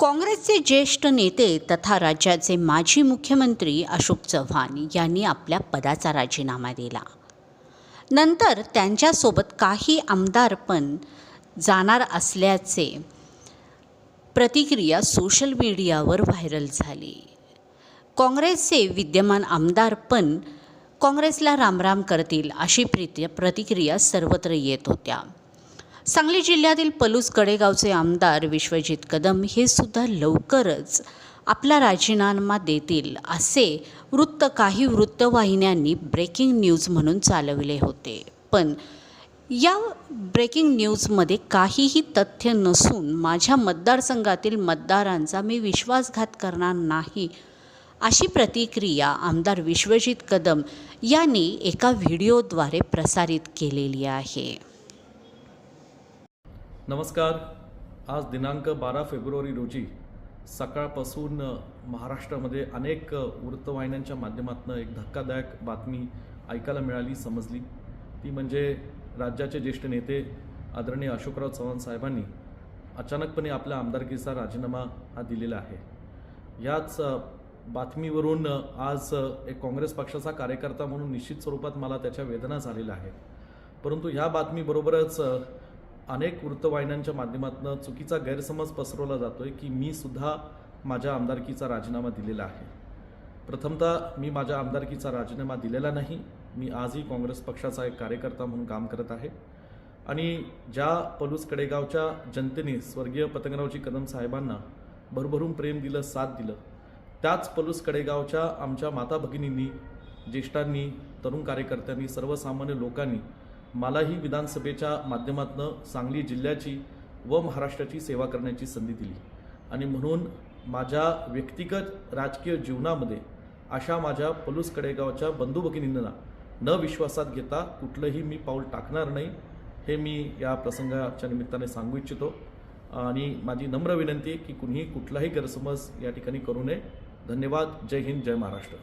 काँग्रेसचे ज्येष्ठ नेते तथा राज्याचे माजी मुख्यमंत्री अशोक चव्हाण यांनी आपल्या पदाचा राजीनामा दिला. नंतर त्यांच्यासोबत काही आमदार पण जाणार असल्याचे प्रतिक्रिया सोशल मीडियावर व्हायरल झाली. काँग्रेसचे विद्यमान आमदार पण काँग्रेसला रामराम करतील अशी प्रीती प्रतिक्रिया सर्वत्र येत होत्या. सांगली जिल्ह्यातील पलूस कडेगावचे आमदार विश्वजित कदम हे सुद्धा लवकरच आपला राजीनामा देतील असे वृत्त काही वृत्तवाहिन्यांनी ब्रेकिंग न्यूज म्हणून चालविले होते. पण या ब्रेकिंग न्यूजमध्ये काहीही तथ्य नसून माझ्या मतदारसंघातील मतदारांचा मी विश्वासघात करणार नाही अशी प्रतिक्रिया आमदार विश्वजित कदम यांनी एका व्हिडिओद्वारे प्रसारित केलेली आहे. नमस्कार. आज दिनांक बारा फेब्रुवारी रोजी सकाळपासून महाराष्ट्रामध्ये अनेक वृत्तवाहिन्यांच्या माध्यमातून एक धक्कादायक बातमी ऐकायला मिळाली समजली. ती म्हणजे राज्याचे ज्येष्ठ नेते आदरणीय अशोकराव चव्हाण साहेबांनी अचानकपणे आपल्या आमदारकीचा राजीनामा हा दिलेला आहे. याच बातमीवरून आज एक काँग्रेस पक्षाचा कार्यकर्ता म्हणून निश्चित स्वरूपात मला त्याच्या वेदना झालेल्या आहेत. परंतु ह्या बातमीबरोबरच अनेक वृत्तवाहिन्यांच्या माध्यमातून चुकीचा गैरसमज पसरवला जातोय की मी सुद्धा माझ्या आमदारकीचा राजीनामा दिलेला आहे. प्रथमतः मी माझ्या आमदारकीचा राजीनामा दिलेला नाही. मी आजही काँग्रेस पक्षाचा एक कार्यकर्ता म्हणून काम करत आहे. आणि ज्या पलूस कडेगावच्या जनतेने स्वर्गीय पतंगरावजी कदम साहेबांना भरभरून प्रेम दिलं साथ दिलं त्याच पलूस कडेगावच्या आमच्या माता भगिनींनी ज्येष्ठांनी तरुण कार्यकर्त्यांनी सर्वसामान्य लोकांनी मलाही विधानसभेच्या माध्यमातून सांगली जिल्ह्याची व महाराष्ट्राची सेवा करण्याची संधी दिली. आणि म्हणून माझ्या व्यक्तिगत राजकीय जीवनामध्ये अशा माझ्या पलूस कडेगावच्या बंधू भगिनींना न विश्वासात घेता कुठलंही मी पाऊल टाकणार नाही हे मी या प्रसंगाच्या निमित्ताने सांगू इच्छितो. आणि माझी नम्र विनंती आहे की कुणीही कुठलाही गैरसमज या ठिकाणी करू नये. धन्यवाद. जय हिंद. जय महाराष्ट्र.